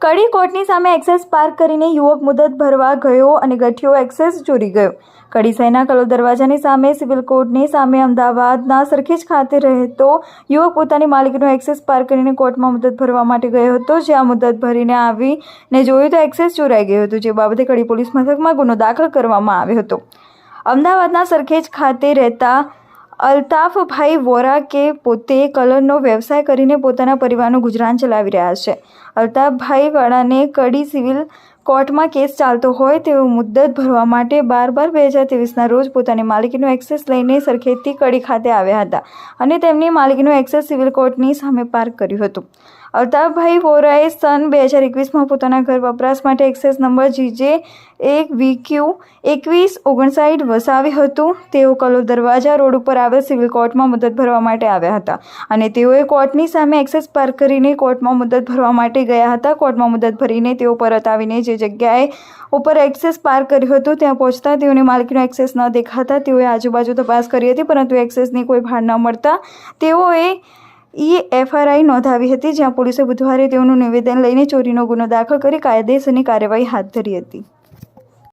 કડી કોર્ટની સામે access park કરીને યુવક મુદત ભરવા ગયો અને ગઠિયો એક્સેસ ચોરી ગયો. કડી સૈના કલો દરવાજાની સામે સિવિલ કોર્ટની સામે અમદાવાદના સરખેજ ખાતે રહેતો યુવક પોતાની માલિકીનો એક્સેસ પાર કરીને કોર્ટમાં મુદત ભરવા માટે ગયો હતો, જ્યાં મુદત ભરીને આવીને જોયું તો એક્સેસ ચોરાઈ ગયું હતું, જે બાબતે કડી પોલીસ મથકમાં ગુનો દાખલ કરવામાં આવ્યો હતો. અમદાવાદના સરખેજ ખાતે રહેતા અલ્તાફભાઈ વોરા કે પોતે કલરનો વ્યવસાય કરીને પોતાના પરિવારનું ગુજરાન ચલાવી રહ્યા છે. અલ્તાફભાઈ વાળાને કડી સિવિલ કોર્ટમાં કેસ ચાલતો હોય તેઓ મુદ્દત ભરવા માટે બાર બાર બે હજાર ત્રેવીસના રોજ પોતાની માલિકીનો એક્સેસ લઈને સરખેજથી કડી ખાતે આવ્યા હતા અને તેમની માલિકીનો એક્સેસ સિવિલ કોર્ટની સામે પાર્ક કર્યું હતું. અલ્તાફભાઈ વોરાએ સન બે હજાર એકવીસમાં પોતાના ઘર વપરાશ માટે એક્સેસ નંબર જીજે એક વીક્યુ એકવીસ ઓગણસાઠ વસાવ્યું હતું. તેઓ કલો દરવાજા રોડ ઉપર આવેલ સિવિલ કોર્ટમાં મુદત ભરવા માટે આવ્યા હતા અને તેઓએ કોર્ટની સામે એક્સેસ પાર્ક કરીને કોર્ટમાં મુદત ભરવા માટે ગયા હતા. કોર્ટમાં મુદત ભરીને તેઓ પરત આવીને જે જગ્યાએ ઉપર એક્સેસ પાર્ક કર્યું હતું. ત્યાં પહોંચતા તેઓની માલિકીનો એક્સેસ ન દેખાતા. તેઓએ આજુબાજુ તપાસ કરી હતી, પરંતુ એક્સેસની કોઈ ભાડ ન મળતા. તેઓએ ઈ એફઆરઆઈ નોંધાવી હતી, જ્યાં પોલીસે બુધવારે તેઓનું નિવેદન લઈને ચોરીનો ગુનો દાખલ કરી કાયદેસરની કાર્યવાહી હાથ ધરી હતી.